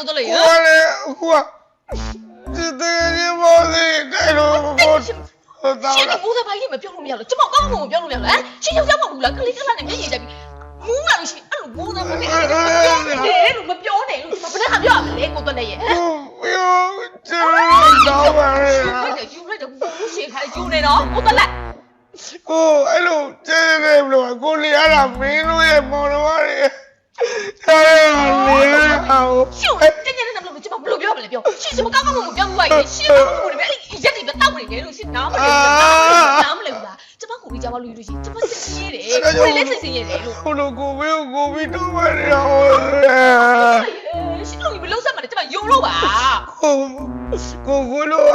ကိုတော့လေကိုကလည်းအခုကဒီတကယ်ကြီးမောလေးတဲ့လို့ကိုဟိုတောရှင်င်းဒီမိုးသားပိုင်းလေးမပြောလို့မရလို့ကျမကောင်းကောင်းမပြောလို့မရလို့ဟမ်ရှင်ယောက်ျားမဟုတ်ဘူးလားကလေးကလာနေမျက်ရည်တက်ပြီးမူးလာလို့ရှိရင်အဲ့လိုမိုးသားပိုင်းလေးတယ်လို့မပြောနဲ့လို့ကျမဘယ်နဲ့ခါပြောရမလဲကိုတော့လေရဲ့ဟမ်ကိုပြောချင်တော့ပါလေယူလိုက်တယ်ယူလိုက်တယ်ဘူးရှင်ခါယူနေတော့ကိုတော့လက်ကိုအဲ့လိုကျင်းနေဘလို့ကိုလေရတာမင်းတို့ရဲ့မော်တော်ရီအဲ့လေအောင်ရှင်တင်းတင်းနဲ့မလို့ကျ မဘယ်လိုပြောရမလဲပြောရှင်ကျမကောင်းကောင်းမပြောဘူးပါရဲ့ရှင်ကောင်းကောင်းမပြောအဲ့ရက်တွေပဲတောက်နေတယ်လို့ရှင်နားမလဲနားမလဲဘူးလားကျမကိုကြီးကြောက်လို့ယူလို့ရှိရင်ကျမစိတ်ကြီးရတယ်ကိုလည်းစိတ်ကြီးရတယ်လို့ဘလို့ကိုဝေးကိုပြီးတော့ပါရောရှင်လို့ဘယ်လုံးဆက်မှာလဲကျမယုံလို့ပါကိုကိုကိုလို့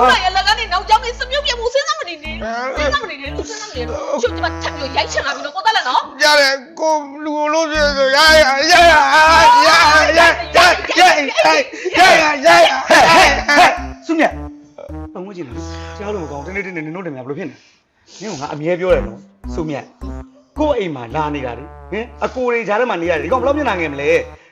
ဘုရားရလကနေနောက်ကျောင်းလေးစမြုပ်ပြမှုစဉ်းစားမနေနဲ့စဉ်းစားမနေနဲ့လို့စဉ်းစားမနေလို့ရှင်ကျမထပ်ပြီးရိုက်ချင်လာပြီလို့ကိုတက်လက်နော်ရတယ်ကိုလူလို့ပြဆိုရရရရရရ ရရရရရရစုမြတ်ပတ်ဝန်းကျင်လေကြားလို့မကောင်းတင်းတင်းတင်းတင်းတို့တယ်များဘယ်လိုဖြစ်နေနင်းကငါအမြဲပြောတယ်နော်စုမြတ်ကို့အိမ်မှာလာနေတာလေဟင်အကိုတွေကြားထဲမှာနေရတယ်ဒီကောင်ဘယ်လောက်မျက်နှာငယ်မလဲ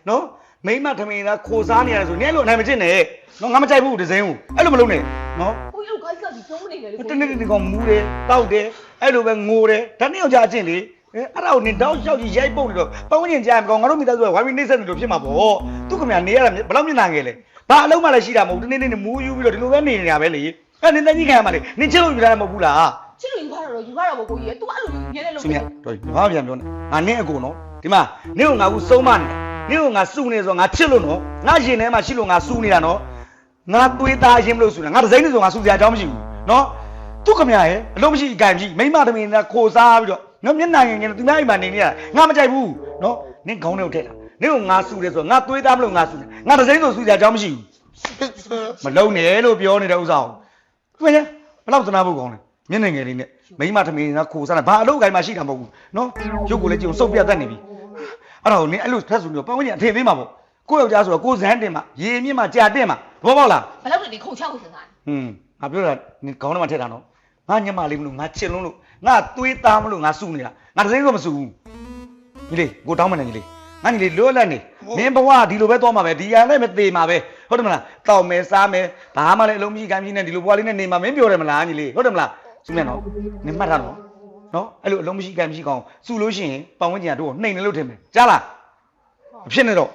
နော်မိမထမင်းသားခိုစားနေရတယ်ဆိုနင်းလို့အနိုင်မကျင့်နဲ့နော်ငါမကြိုက်ဘူးဒီဇိမ်းကိုအဲ့လိုမလုပ်နဲ့နော်ကိုကြီးတို့ခိုင်းကပြီးပြောမနေနဲ့လေတနေ့ဒီကောင်မူးတယ်တောက်တယ်အဲ့လိုပဲငိုတယ်ဒါနှစ်ယောက်ကြာအကျင့်လေ ဟင်အဲ့ဒါကိုနင်တောက်လျှောက်ကြီးရိုက်ပုတ်နေတော့ပတ်ဝန်းကျင်ကြားမကောင်ငါတို့မိသားစုကဝိုင်းပြီးနှိမ့်ဆက်နေလို့ဖြစ်မှာပေါ့သူ့ခင်ဗျာနေရတာဘယ်လောက်မျက်နှာငယ်လဲဘာအလုံးမှလည်းရှိတာမဟုတ်တနေ့နေ့မူးယူပြီးတော့ဒီလိုပဲနေနေတာပဲလေအဲ့နင်တန်းကြီးခံရမှာလေနင်ချစ်လို့ယူတာလည်းမဟုတ်ဘူးလားချစ်လို့ယူရတော့ယူရတော့ကိုကြီးရဲ့ तू အဲ့လိုယူရဲလို့ရှင်မြတ်တော်ဘာမှပြန်ပြောနေငါနင့်အကိုနော်ဒီမှာနင့်ကိုငါကူစုံမနေတာနင့်ကိုငါစုနေဆိုငါချစ်လို့နော်ငါရင်ထဲမှာရှိလို့ငါစုနေတာနော်ငါသွေးသားရင်မလို့စုနေတာငါဒဇိမ့်နေဆိုငါစုစရာအကြောင်းမရှိဘူးနော်သူ့ခမရရဲ့အလုံးမရှိအကံကြီးမိမသမီးနဲ့ခိုစားပြီးတော့ နော်မျက်နှာငယ်ငယ်နဲ့သူများအိမ်မှာနေနေတာငါမကြိုက်ဘူးနော်နင့်ခေါင်းထဲကိုထည့်တာနင့်ကိုငါစုတယ်ဆိုငါသွေးသားမလို့ငါစုတယ်ငါဒဇိမ့်ဆိုစုစရာအကြောင်းမရှိဘူးမလုံးနဲ့လို့ပြောနေတဲ့ဥစ္စာကိုခင်ဗျာဘယ်လောက်သနာဖို့ကောင်းလဲမျက်နှာငယ်လေးနဲ့မိမသမီးနဲ့ခိုစားတာဘာအလုပ်အကိုင်းမှရှိတာမဟုတ်ဘူးနော်ရုပ်ကိုလည်းကြည့်အောင်စုပ်ပြတ်တတ်နေပြီအဲ့ဒါကိုနင်အဲ့လိုဖက်ဆိုပြီးတော့ပတ်ဝန်းကျင်အထင်သေးမှာပေါ့ကိုယ့်ယောက်ျားဆိုတော့ကိုယ်ဇန်းတင်မှာရေမြင့်မှာကြာတင်မှာဘောပေါက်လားဘယ်လောက်နေခုန်ချောက်ကိုစဉ်းစားဟွန်းငါပြောတာနင်ခေါင်းထဲမှာထည့်တာနော် ငါညမလေးမလို့ငါချစ်လုံးလို့ငါသွေးသားမလို့ငါစုနေတာငါတစ်စိမ့်တော့မစုဘူးညီလေးကိုတောင်းမနေညီလေးငါညီလေးလွတ်လပ်နေမင်းဘဝဒီလိုပဲသွားမှာပဲဒီရန်နဲ့မသေးမှာပဲဟုတ်တယ်မလားတောက်မယ်စားမယ်ဘာမှလည်းအလုံးကြီးကမ်းကြီးနဲ့ဒီလိုဘဝလေးနဲ့နေမှာမင်းပြောတယ်မလားညီလေးဟုတ်တယ်မလားစုမြတ်နော်နင်မှတ်ထားနော်နော်အဲ့လိုအလုံးမရှိကမ်းမရှိကောင်စုလို့ရှိရင်ပတ်ဝန်းကျင်ကတို့ကိုနှိမ်နေလို့ထင်မယ်ကြားလားအဖြစ်နေတော့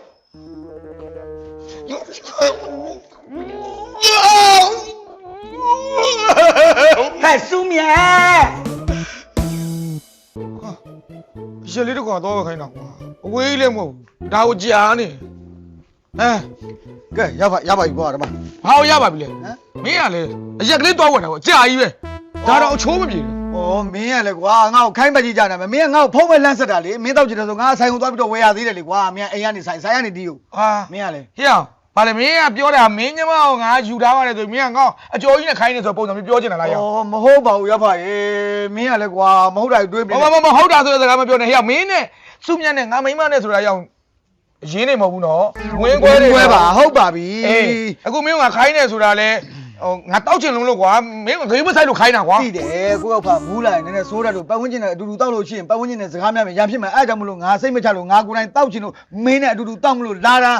ဟဲ့စုမြတ်ရှယ်လေးတော့ကတော့ခိုင်းတာကွာအဝေးလည်းမဟုတ်ဘူးဒါကိုကြာနေဟမ်ကဲရပါရပါပြီပေါ့ဓမ္မဘာလို့ရပါပြီလဲမင်းကလည်းအရက်ကလေးတော့ဝင်တာကွာကြာကြီးပဲဒါတော့အချိုးမပြေဘူးဩမင်းရလေကွာငါ့ကိုခိုင်းပတ်ကြည့်ကြတာမင်းကငါ့ကိုဖုံးမဲ့လန့်ဆက်တာလေမင်းတောက်ကြည့်တယ်ဆိုငါဆိုင်ကိုသွားပြီးတော့ဝယ်ရသေးတယ်လေကွာမင်းအိမ်ကနေဆိုင်ဆိုင်ကနေတီးကိုဟာမင်းကလေဟေ့အောင် ဘာလဲမင်းကပြောတာမင်းညမအောင်ငါယူထားပါတယ်ဆိုမင်းကငေါအကျော်ကြီးနဲ့ခိုင်းနေဆိုပုံစံမျိုးပြောချင်တာလားရောဩမဟုတ်ပါဘူးရပါရေမင်းကလေကွာမဟုတ်တာတွေးပြီးမမမဟုတ်တာဆိုတဲ့စကားမပြောနဲ့ဟေ့အောင်မင်းနဲ့စုမြတ်နဲ့ငါမိမနဲ့ဆိုတာရောအရင်းနေမဟုတ်ဘူးနော်ဝင်းခွဲတွေခွဲပါဟုတ်ပါပြီအေးအခုမင်းကငါခိုင်းနေဆိုတာလဲ ဟိုငါတောက်ချင်လုံးလို့ကွာမင်းကဂိမ်းမဆိုင်လို့ခိုင်းတာကွာသိတယ်ကိုရောက်ဖာမူးလာရင်နည်းနည်းစိုးတယ်လို့ပတ်ဝန်းကျင်နဲ့အတူတူတောက်လို့ရှိရင်ပတ်ဝန်းကျင်နဲ့စကားများမယ်ရံဖြစ်မယ်အဲ့ဒါကြောင့်မလို့ငါစိတ်မချလို့ငါကိုယ်တိုင်တောက်ချင်လို့မင်းနဲ့အတူတူတောက်မလို့လာတာ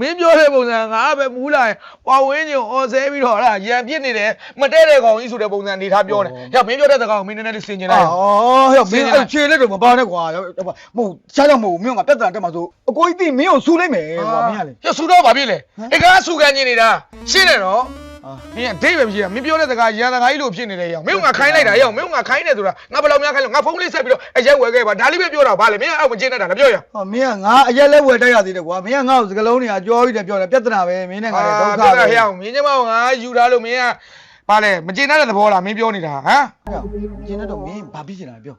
မင်းပြောတဲ့ပုံစံငါပဲမူးလာရင်ပွာဝင်းကြီးအော်ဆဲပြီးတော့ဟာရံပြစ်နေတယ်မတဲတဲ့ကောင်ကြီးဆိုတဲ့ပုံစံအနေထားပြောနေဟဲ့မင်းပြောတဲ့စကားကိုမင်းနည်းနည်းလေးဆင်ကျင်လိုက်အော်ဟဲ့မင်းအဲ့ခြေလက်တော့မပါနဲ့ကွာမဟုတ်ရှားတော့မဟုတ်ဘူးမင်းကပြဿနာတက်မှာဆိုအကိုကြီးသိမင်းကိုဆူလိုက်မယ်ကွာမင်းကလေရဆူတော့ဗာပြစ်လေအေကဆူကန်နေနေတာရှင်းတယ်နော်အာမင်းကဒိတ်ပဲဖြစ်ရမင်းပြောတဲ့စကားရန်စကားကြီးလို့ဖြစ်နေတယ်ရောမင်းကခိုင်းလိုက်တာရောမင်းကခိုင်းတယ်ဆိုတာငါဘယ်လောက်များခိုင်းလို့ငါဖုန်းလေးဆက်ပြီးတော့အရက်ဝယ်ခဲ့ပါဒါလေးပဲပြောတာဗာလေမင်းကအောက်မကျင်းတတ်တာလားပြောရဟောမင်းကငါအရက်လဲဝယ်တိုက်ရသေးတယ်ကွာမင်းကငါ့ကိုစကလုံးတွေကကြောကြီးတယ်ပြောတယ်ပြဿနာပဲမင်းနဲ့ငါလည်းဒုက္ခပြောပဲတာဟဲ့အောင်မင်းကျမကငါယူထားလို့မင်းကဗာလေမကျင်းတတ်တဲ့သဘောလားမင်းပြောနေတာဟမ်ကျင်းတော့မင်းဘာပြီးချင်တာပြော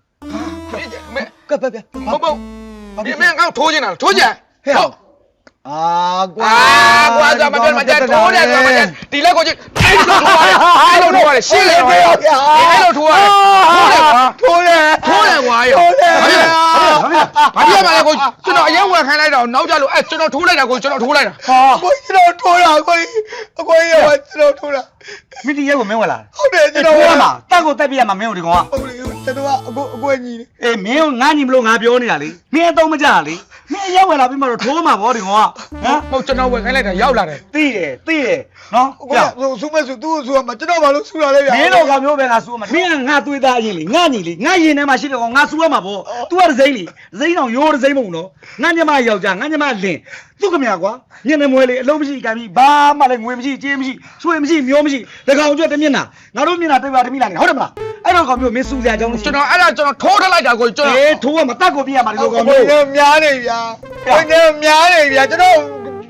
မင်းမင်းကပ်ပက်ပြမဟုတ်ဘူးဒီမင်းကောက်ထိုးနေတာထိုးကြဟဲ့ အာကွာအာကွာကြမပြောမကြထိုးတယ်ကွာမကြဒီလက်ကိုကြည့်အဲ့လိုထိုးရတယ်အဲ့လိုထိုးရတယ်ရှင်းတယ်ကွာအဲ့လိုထိုးရတယ်ထိုးတယ်ကွာထိုးတယ်ထိုးတယ်ကွာရောထိုးတယ်ဘာဖြစ်ဘာဖြစ်ဘာဖြစ်မလဲကိုကျွန်တော်အရင်ဝင်ခိုင်းလိုက်တော့နောက်ကြလို့အဲ့ကျွန်တော်ထိုးလိုက်တာကိုကျွန်တော်ထိုးလိုက်တာဟာကိုကျွန်တော်ထိုးတာကိုအကိုကြီးကကျွန်တော်ထိုးတာမင်းဒီရက်ကိုမင်းဝယ်လာဟုတ်တယ်ကျွန်တော်ထိုးရမှာတက်ကိုတက်ပြရမှာမင်းတို့ဒီကောင်ကဟုတ်တယ် ကျွန်တော်ကအကိုအကိုညီနေအေးမင်းကငါညီမလို့ငါပြောနေတာလေမင်းအတော့မကြလေမင်းရောက်လာပြီးမှတော့ထိုးမှာဗောဒီကောင်ကဟမ်ဟုတ်ကျွန်တော်ဝင်ခိုင်းလိုက်တာရောက်လာတယ်သိတယ်သိတယ်နော်အကိုကဆိုဆူမဲ့ဆူသူ့ကိုဆူမှာကျွန်တော်ဘာလို့ဆူရလဲဗျာမင်းတော့ကမျိုးပဲငါစူးမှာမင်းကငါသွေးသားရင်လေငါညီလေငါရင်ထဲမှာရှိတဲ့ကောင်ငါစူးရမှာဗော तू ကဒစိမ့်လေဒစိမ့်အောင်ရိုးဒစိမ့်မဟုတ်နော်ငါညမယောက်ျားငါညမလင်သူ့ကမြကွာညနေမွေးလေအလုံးမရှိကံပြီးဘာမှလည်းငွေမရှိကြေးမရှိဆွေမရှိမျိုးမရှိတကောင်ကျွတ်တမျက်နှာငါတို့မျက်နှာတိတ်ပါတမိလာနေဟုတ်တယ်မလား အဲ့တော့ကောင်မျိုးမင်းစူးစရာအကြောင်းမရှိကျွန်တော်အဲ့ဒါကျွန်တော်ထိုးထလိုက်တာကိုကျွန်တော် အေးထိုးကမတတ်ကိုပြရမှာဒီလိုကောင်ကိုမျိုးယ်များနေဗျာကိုယ်များနေဗျာကျွန်တော်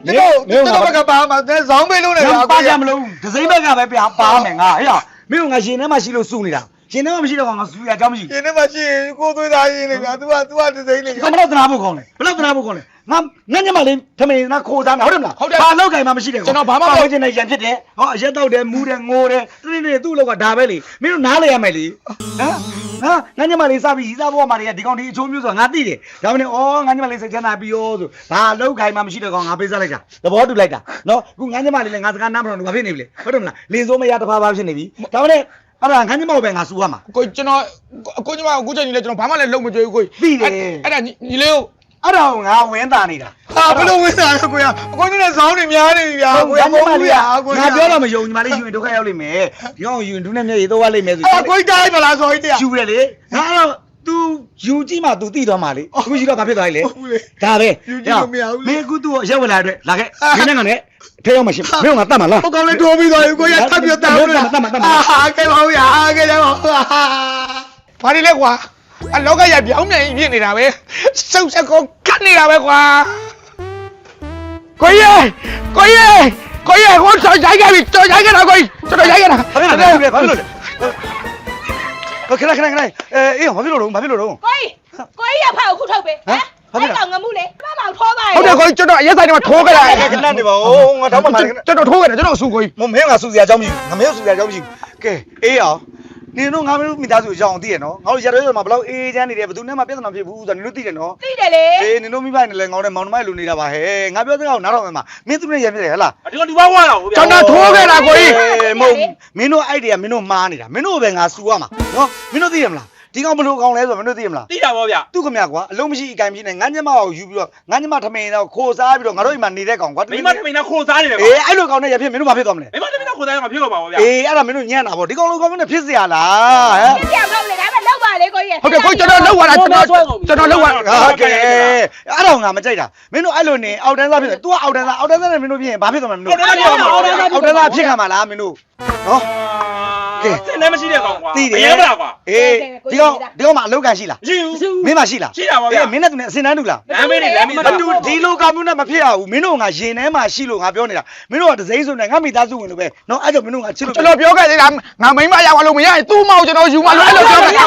ကျွန်တော်ကျွန်တော်ဘက်ကပါမှာဇောင်းပေးလို့နေငါဗျာ ပါကြမလို့ဒစိမ့်ဘက်ကပဲပြန်ပါမယ်ငါဟဲ့မင်းကငါရှင်ထဲမှာရှိလို့စူးနေတာရှင်ထဲမှာမရှိတော့ကောင်ငါစူးရအကြောင်းမရှိရှင်ထဲမှာရှိရင်ကိုသွေးသားရင်းနေဗျာ तू က तू ကဒစိမ့်နေဒီကောင်ဘယ်တော့သနာဖို့ကောင်းလဲဘယ်တော့သနာဖို့ကောင်းလဲ ငါငါညမလေးထမင်းနာခိုးသားမယ်ဟုတ်တယ်မလားဟုတ်တယ်ဘာလောက်ခိုင်မှမရှိတဲ့ကောင်ကျွန်တော်ဘာမှမဝေးချင်တဲ့ရန်ဖြစ်တယ်ဟောအရက်တော့တယ်မူးတယ်ငိုတယ်တနေ့နေ့သူ့လောက်ကဒါပဲလေမင်းတို့နားလေရမယ်လေဟမ်ဟာငါညမလေးစပြီးရီးစားဘဝမှာတည်းကဒီကောင်ဒီအချိုးမျိုးဆိုတာငါသိတယ်ဒါမှမဟုတ်ဩငါညမလေးစိတ်ချမ်းသာပြီးရောဆိုဘာလောက်ခိုင်မှမရှိတဲ့ကောင်ငါပေးစားလိုက်တာသဘောတူလိုက်တာနော်အခုငါညမလေးလည်းငါစကားနားမထောင်လို့ဘာဖြစ်နေပြီလဲဟုတ်တယ်မလားလေစိုးမရတဖားဖားဖြစ်နေပြီဒါမှမဟုတ်အဲ့ဒါငါညမကိုပဲငါစူရမှာကိုကျွန်တော်ကိုညီမအခုချိန်ကြီးလဲကျွန်တော်ဘာမှလည်းလုံးမကြွေးဘူးကိုသိတယ်အဲ့ဒါညီလေးကို အဲ့ဒါကိုငါဝင်းတာနေတာ ဟာဘလို့ဝင်တာလဲကိုရအကိုကြီးနဲ့ဇောင်းနေများနေပြီဗျာကိုရမဟုတ်ဘူးဗျာကို ငါပြောတော့မယုံညီမလေးယူရင်ဒုက္ခရောက်လိမ့်မယ်ဒီကောင်ယူရင်ဒုနဲ့မျက်ရည်တော့ဝလိမ့်မယ်ဆို အဲ့ကိုကြီးတိုင်းမလားဇော်ကြီးတရား ယူရလေငါတော့ तू ယူကြည့်မှ तू သိတော့မှလေအခုရှိတော့ဘာဖြစ်သွားလဲဒါပဲမင်းအခု तू ကိုရက်ဝင်လာတဲ့လာခဲ့မင်းနဲ့ကလည်းထဲရောက်မှရှိမင်းကငါတတ်မှာလား ဟိုကောင်လေးထိုးပြီးသွားပြီကိုရထပ်ပြတ်တာလို့အာကဲပါဦးရအာကဲကြပါဦး ဘာတွေလဲကွာ အလောကရပြောင်းမြန်ကြီးဖြစ်နေတာပဲစုပ်ဆက်ကုန်ကတ်နေတာပဲကွာကိုကြီးကိုကြီးကိုကြီးကိုတော်ရိုက်ခဲ့ပြီတော်ရိုက်ခဲ့တာကိုကြီးတော်ရိုက်ခဲ့တာဘာဖြစ်လဲဘာဖြစ်လဲဘာဖြစ်လဲခဏခဏခဏအေးဘာဖြစ်လို့တော့ဘာဖြစ်လို့တော့ကိုကြီးကိုကြီးရဖာကိုခုထုတ်ပေးဟမ်အဲ့ကောင်ငမှုလေမမောင်ထိုးပါရဲ့ဟုတ်တယ်ကိုကြီးကျွန်တော်အရက်ဆိုင်ထဲမှာထိုးခဲ့တာခဏနေပါဦးငါတော့မှမလာခဏကျွန်တော်ထိုးခဲ့တယ်ကျွန်တော်အဆူကိုကြီးမမင်းကစူစရာအကြောင်းမရှိဘူးငါမင်းစူစရာအကြောင်းမရှိဘူးကဲအေးအောင် နင်တို့ငါမင်းတို့မိသားစုအကြောင်းသိရနော်ငါတို့ရရဲရမှာဘလောက်အေးချမ်းနေတယ်ဘယ်သူနဲ့မှပြဿနာဖြစ်ဘူးဆိုတာနင်တို့သိတယ်နော်သိတယ်လေအေးနင်တို့မိဘနဲ့လည်းငေါင်းနဲ့မောင်နှမလူနေတာပါဟဲ့ငါပြောတဲ့ကောင်နားထောင်မယ်မှာမင်းသူနဲ့ရံပြတယ်ဟဲ့လားဒီကဒီဘာဝါတော့ဗျာကျွန်တော်ထိုးခဲ့တာကိုကြီးအေးမဟုတ်မင်းတို့အိုက်တွေကမင်းတို့မှားနေတာမင်းတို့ပဲငါစူရမှာနော်မင်းတို့သိရမလား ဒီကောင်ဘလို့ကောင်လဲဆိုတော့မင်းတို့သိရမလားသိတာပေါ့ဗျသူ့ခမရကွာအလုံးမရှိအကင်မရှိနဲ့ငန်းညမအောင်ယူပြီးတော့ငန်းညမထမင်းတော့ခိုစားပြီးတော့ငါတို့အိမ်မှာနေတဲ့ကောင်ကွာမိမထမင်းတော့ခိုစားနေတယ်ကွာအေးအဲ့လိုကောင်နဲ့ရဖြစ်မင်းတို့မဖြစ်တော့မလဲမိမထမင်းတော့ခိုစားရမှာဖြစ်တော့ပါပေါ့ဗျအေးအဲ့ဒါမင်းတို့ညံ့တာပေါ့ဒီကောင်လိုကောင်မင်းတို့ဖြစ်စရာလားဟဲ့ဖြစ်စရာမဟုတ်လေဒါပေမဲ့လောက်ပါလေကိုကြီးဟုတ်ကဲ့ကိုကျွန်တော်လောက်ရတာကျွန်တော်ကျွန်တော်လောက်ရဟုတ်ကဲ့အဲ့တော့ငါမကြိုက်တာမင်းတို့အဲ့လိုနေအောက်တန်းစားဖြစ်တယ် तू ကအောက်တန်းစားအောက်တန်းစားနဲ့မင်းတို့ဖြစ်ရင်ဘာဖြစ်တော့မလဲမင်းတို့အောက်တန်းစားဖြစ်ခံပါလားမင်းတို့နော် ကဲ စင်လည်းမရှိတဲ့ကောင်ကွာသိတယ်မရဲပါကွာ အေးဒီကောင်ဒီကောင်မှာအလောက်ကန်ရှိလားမရှိဘူး မင်းမရှိလားရှိတာပါဗျာအေးမင်းနဲ့သူနဲ့အစင်တန်းတူလားလမ်းမေးနေလမ်းမေးမတူဒီလိုကမျိုးနဲ့မဖြစ်ရဘူးမင်းတို့ငါရင်ထဲမှာရှိလို့ငါပြောနေတာမင်းတို့ကဒစိမ့်ဆိုနေငါမိသားစုဝင်လို့ပဲနော်အဲ့ကြောင့်မင်းတို့ငါချစ်လို့ကျွန်တော်ပြောခဲ့သေးတာငါမိမရောက်လို့မရရင်သူ့မောင်ကျွန်တော်ယူမလို့အဲ့လိုပြောခဲ့တာ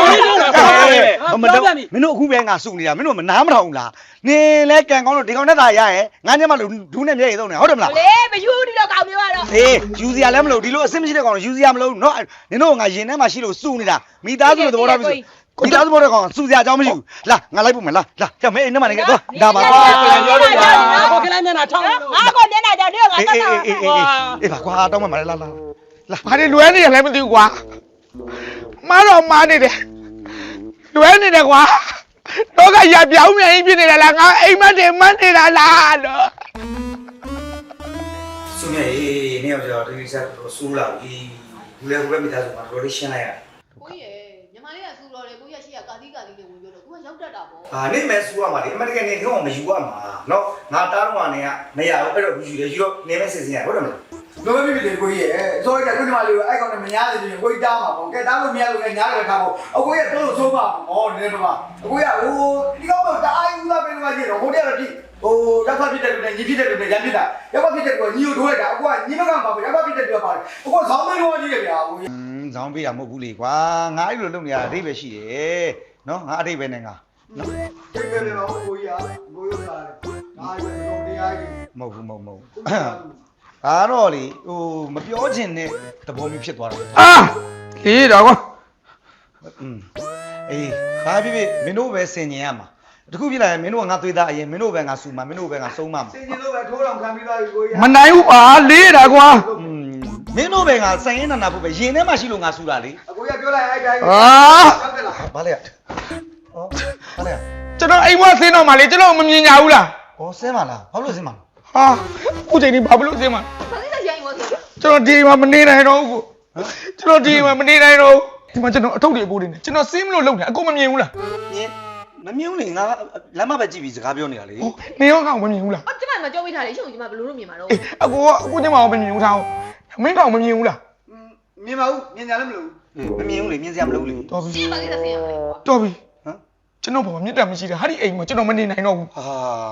မတော့မင်းတို့အခုပဲငါစုနေတာမင်းတို့မနားမထောင်ဘူးလားနင်လဲကန်ကောင်းလို့ဒီကောင်နဲ့သာရရဲ့ငါညမလို့ဒူးနဲ့မျက်ရည်သုံးနေဟုတ်တယ်မလား လေမယူဒီတော့ကောင်မျိုးကတော့ အေးယူစရာလည်းမလို့ဒီလိုအဆင်မရှိတဲ့ကောင်ယူစရာမလို့နော်နင်တို့ငါရင်ထဲမှာရှိလို့စုနေတာမိသားစုလိုသဘောထားမရှိမိသားစုဘောတဲ့ကောင်စုစရာအကြောင်းမရှိဘူးလာငါလိုက်ဖို့မယ်လာလာကြောက်မဲအိမ်ထဲမှာနေခဲ့သွားဒါပါပြောလို့ရဘာကလေးမျက်နှာထောင်းငါကိုမျက်နှာကြောင့်ဒီကငါအေးတတ်အေးတာအေးအေးအေးပါကွာတောင်းမှမလာလာလာဘာတွေလွဲနေရလဲမသိဘူးကွာမားတော့မားနေတယ်လွဲနေတယ်ကွာတော့ကရပြောင်းမြန်ကြီးဖြစ်နေတာလားငါအိမ်မက်တွေမတ်နေတာလားလို့စုနေအေးနေရောက်ကြတော့ဒီကိစ္စတော့စူးလာပြီ ဘူးလေဘယ်မိသားစုမှာတော်တော်ရှင်းလိုက်ရကိုကြီးရညီမလေးကစူတော်တယ်ကိုကြီးကရှိရကာသီကာသီနဲ့ဝင်ပြောတော့ကိုကရောက်တတ်တာပေါ့အာနေမဲစူးရမှာလေအမတကယ်နေတော့မယူရမှာနော်ငါတားတော့ကနေကနေရအောင်အဲ့တော့ယူတယ်ယူတော့နေမဲစင်စင်ရဟုတ်တယ်မလား လောဘပြပြတယ်ကိုကြီးရဲ့ဆိုတော့ကိုညီမလေးကိုအဲ့ကောင်နဲ့မညားနေရင်ကိုကြီးတားမှာပေါ့ကဲတားလို့မရလို့လည်းညားတယ်ခါပေါ့အကိုရဲ့တော့ဆုံးပါဩနည်းနည်းပါအကိုကဟိုဒီကောင်တော့တအားယူလာပေးလို့ရတော့ဟိုတည်းတော့ဒီဟိုရပ်ဖတ်ဖြစ်တဲ့လူနဲ့ညီဖြစ်တဲ့လူနဲ့ရန်ဖြစ်တာရပ်ဖတ်ဖြစ်တဲ့လူကညီကိုထိုးလိုက်တာအကိုကညီမကပါဘူးရပ်ဖတ်ဖြစ်တဲ့လူကပါတယ်အကိုကခေါင်းမင်းလို့ကြီးတယ်ဗျာအကိုကြီးဇောင်းပေးတာမဟုတ်ဘူးလေကွာငါအဲ့လိုလုပ်နေတာအတိတ်ပဲရှိတယ်နော်ငါအတိတ်ပဲနဲ့ငါနော်ဒီကနေ့တော့ကိုကြီးကကိုရုပ်တာလေဒါကတော့တရားကြီးမဟုတ်ဘူးမဟုတ်မဟုတ် ဒါတော့လေဟိုမပြောချင်တဲ့သဘောမျိုးဖြစ်သွားတာ အာလေးတော့ကွာ อืมအေးဘာဖြစ်ဖြစ်မင်းတို့ပဲဆင်ញင်ရမှာတခုဖြစ်လာရင်မင်းတို့ကငါသွေးသားအရင်မင်းတို့ပဲငါစူမှာမင်းတို့ပဲငါဆုံးမှာ စင်ကြီးလို့ပဲထိုးတော်ခံပြီးသားပြီကိုကြီး မနိုင်ဘူးပါလေးတာကွာ อืมမင်းတို့ပဲငါဆိုင်ရင်နာနာဖို့ပဲရင်ထဲမှာရှိလို့ငါစူတာလေ အကိုကြီးပြောလိုက်အဲ့တိုင်း အာ ဟုတ်ကဲ့လား ဘာလဲဩဘာလဲ ကျွန်တော်အိမ်ဘွားဆင်းတော့မှလေကျွန်တော်မမြင်ကြဘူးလား ဩဆင်းပါလားဘာလို့ဆင်းပါလဲ ဟာအခုချိန်ဒီဘာလို့ဆင်းမှာဘာလို့လဲရိုင်းရောဆိုကျွန်တော်ဒီမှာမနေနိုင်တော့ဘူးကိုကျွန်တော်ဒီမှာမနေနိုင်တော့ဘူးဒီမှာကျွန်တော်အထုပ်တွေအပိုးတွေနေကျွန်တော်ဆင်းမလို့လုံနေအကုန်မမြင်ဘူးလားမြင်မမြင်ဘူးလေငါလမ်းမပဲကြည့်ပြီးစကားပြောနေတာလေဟိုနေရောကောင်မမြင်ဘူးလားအော်ကျမမကြောပေးထားတယ်ရှုပ်ကျမဘယ်လိုလုပ်မြင်မှာတော့အေးအကိုကအခုညမအောင်မမြင်ဘူးထားအောင်မင်းကောင်မမြင်ဘူးလားမြင်ပါဘူးမြင်ကြလည်းမလို့မမြင်ဘူးလေမြင်စရာမလိုဘူးလေတော်ပြီရှင်းပါလိမ့်ဆင်းရမယ်ကွာတော်ပြီဟမ် ကျွန်တော်ဘာမှမြတ်တာမရှိတာဟာဒီအိမ်မှာကျွန်တော်မနေနိုင်တော့ဘူးဟာ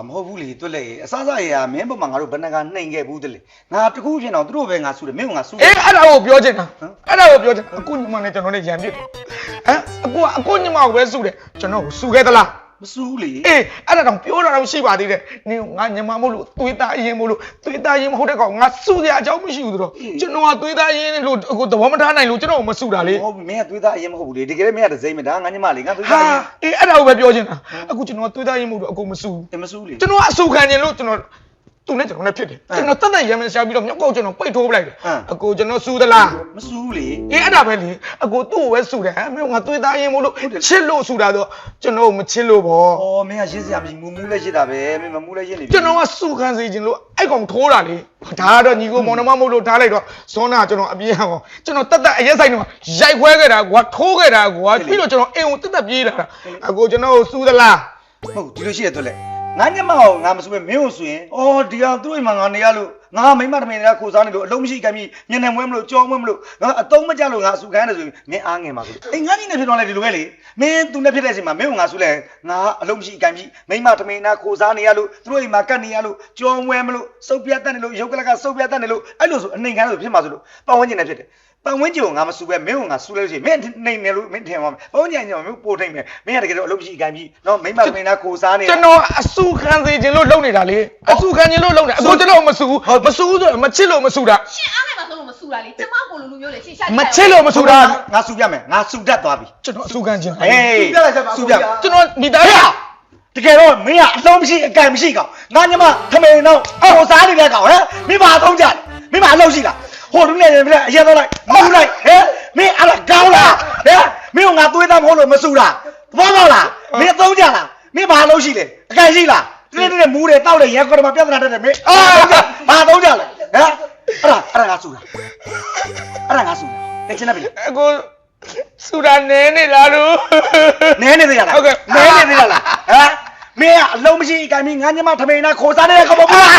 မဟုတ်ဘူးလေတွက်လေအစားစားရရမင်းပေါ်မှာငါတို့ဘယ်နှကနှိမ်ခဲ့ဘူးတလေငါတကူဖြစ်တော့သူတို့ပဲငါဆူတယ်မင်းကငါဆူအေးအဲ့ဒါကိုပြောချင်တာဟမ်အဲ့ဒါကိုပြောချင်တာအခုညမနဲ့ကျွန်တော်နဲ့ရံပြစ်တယ်ဟမ်အခုကအခုညမကိုပဲစုတယ်ကျွန်တော်ကိုစုခဲ့သလား မဆူးလေအေးအဲ့ဒါတော့ပြောတာတော့ရှိပါသေးတယ်နင်ငါညမမို့လို့သွေးသားရင်မို့လို့သွေးသားရင်မဟုတ်တဲ့ကောင်ငါစုစရာအကြောင်းမရှိဘူးဆိုတော့ကျွန်တော်ကသွေးသားရင်လို့အခုသဘောမထားနိုင်လို့ကျွန်တော်ကိုမစုတာလေဟုတ်ပြီမင်းကသွေးသားအရင်မဟုတ်ဘူးလေတကယ်လည်းမင်းကဒဇိမ့်မဒါငါညမလေးငါသွေးဟာသားရင်အေးအဲ့ဒါကိုပဲပြောချင်တာအခုကျွန်တော်ကသွေးသားရင်မို့လို့အကုန်မစုဘူးအမဆူးလေကျွန်တော်ကအဆူခံခြင်းလို့ကျွန်တော် သူနဲ့ကျွန်တော်နဲ့ဖြစ်တယ်ကျွန်တော်တက်တက်ရမ်းမရှာပြီးတော့မြောက်ကောက်ကျွန်တော်ပိတ်ထိုးပလိုက်တယ်အကိုကျွန်တော်စူသလားမဆူးလေအေးအဲ့ဒါပဲလေအကိုသူ့ကိုပဲစူတယ်ဟမ်မင်းကသွေးသားရင်မို့လို့ချစ်လို့စူတာတော့ကျွန်တော်ကိုမချစ်လို့ဗောအော်မင်းကရင်းစရာမရှိမူမူလည်းရစ်တာပဲမင်းမမူလည်းရစ်နေပြီကျွန်တော်ကစူခံစေခြင်းလို့အဲ့ကောင်ထိုးတာလေဒါကတော့ညီကိုမောင်နှမမို့လို့ထားလိုက်တော့ဇွန်နာကျွန်တော်အပြေးအောင်ကျွန်တော်တက်တက်အရက်ဆိုင်တော့ရိုက်ခွဲခဲ့တာကွာထိုးခဲ့တာကွာပြီးတော့ကျွန်တော်အိမ်ကိုတက်တက်ပြေးလာတာအကိုကျွန်တော်ကိုစူသလားဟုတ်ဒီလိုရှိရသွက်လေ ငါညမကိုငါမဆူပဲမင်းကိုဆိုရင်အော်ဒီကောင်သူ့အိမ်မှာငါနေရလို့ငါမိမတမင်တွေကခိုးစားနေလို့အလုံးမရှိကမ်းပြီးညနေမွဲမလို့ကြောမွဲမလို့ငါအတုံးမကြလို့ငါဆူခံရတယ်ဆိုရင်မင်းအားငယ်ပါဘူးအေးငါကြီးနေဖြစ်တော့လေဒီလိုပဲလေမင်းသူနဲ့ဖြစ်တဲ့အချိန်မှာမင်းကငါဆူလဲငါအလုံးမရှိကမ်းပြီးမိမတမင်တွေကခိုးစားနေရလို့သူတို့အိမ်မှာကတ်နေရလို့ကြောမွဲမလို့စုပ်ပြတ်တတ်နေလို့ရုပ်ကလကစုပ်ပြတ်တတ်နေလို့အဲ့လိုဆိုအနေခံလို့ဖြစ်မှာဆိုလို့ပတ်ဝန်းကျင်နဲ့ဖြစ်တယ် ပတ်ဝန်းကျင်ကိုငါမဆူပဲမင်းကငါဆူလဲလို့ရှိရင်မင်းနေနေလို့မင်းထင်ပါမယ်ပတ်ဝန်းကျင်ကမင်းပို့ထိန်မယ်မင်းကတကယ်တော့အလုံးမရှိကမ်းပြီးနော်မိမတမင်တွေကခိုးစားနေကျွန်တော်အဆူခံစေခြင်းလို့လုပ်နေတာလေအဆူခံခြင်းလို့လုပ်နေတာအကိုကျွန်တော်မဆူမဆူဆိုတော့မချစ်လို့မဆူတာရှင်းအားနိုင်မှာဆိုလို့မဆူတာလေကျမကိုလိုလူမျိုးလေရှင်းရှာမချစ်လို့မဆူတာငါဆူပြမယ်ငါဆူတတ်သွားပြီကျွန်တော်အဆူခံခြင်းဟေးပြလိုက်စမ်းပါဆူပြကျွန်တော်မိသားဟေးစုတကယ်တော့မင်းကအလုံးမရှိအကန့်မရှိကောင်ငါညမထမိန်တော့အော်စားနေတဲ့ကောင်ဟမ်မင်းဘာသုံးကြလဲမင်းဘာအလုံးရှိလား ဟိုလူနဲ့လည်းအရင်တော့လိုက်မဟုတ်လိုက်ဟဲ့မင်းအဲ့ဒါကောင်းလားဟဲ့မင်းကငါသွေးသားမဟုတ်လို့မဆူတာဘောတော့လားမင်းသုံးကြလားမင်းဘာအလုံးရှိလဲအကန့်ရှိလားတိတိမူးတယ်တောက်တယ်ရဲကော်မှာပြဿနာတက်တယ်မင်းအာဘာသုံးကြလဲဟမ်အဲ့ဒါအဲ့ဒါငါဆူတာအဲ့ဒါငါဆူတာသိချင်တယ်ပြီအကိုဆူတာနဲနေလားလို့နဲနေသေးရလားဟုတ်ကဲ့နဲနေသေးရလားဟမ် မင်းကအလုံးမရှိကံမီငါညမထမိန်နာခေါ်စားနေတဲ့ကောင်မလား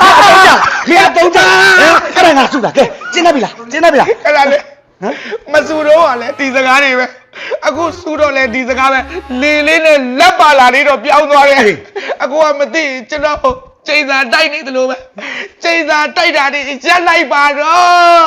အာတော့ကြခေတော့ကြအဲ့ဒါငါစုတာကဲကျင်းနေပြီလားကျင်းနေပြီလားအဲ့ဒါလေမဆူတော့ကလည်းဒီစကားတွေပဲအခုဆူတော့လည်းဒီစကားပဲလေလေးနဲ့လက်ပါလာလေးတော့ပြောင်းသွားတယ်အခုကမသိကျွန်တော်ချိန်စာတိုက်နေသလိုပဲချိန်စာတိုက်တာတွေရက်လိုက်ပါတော့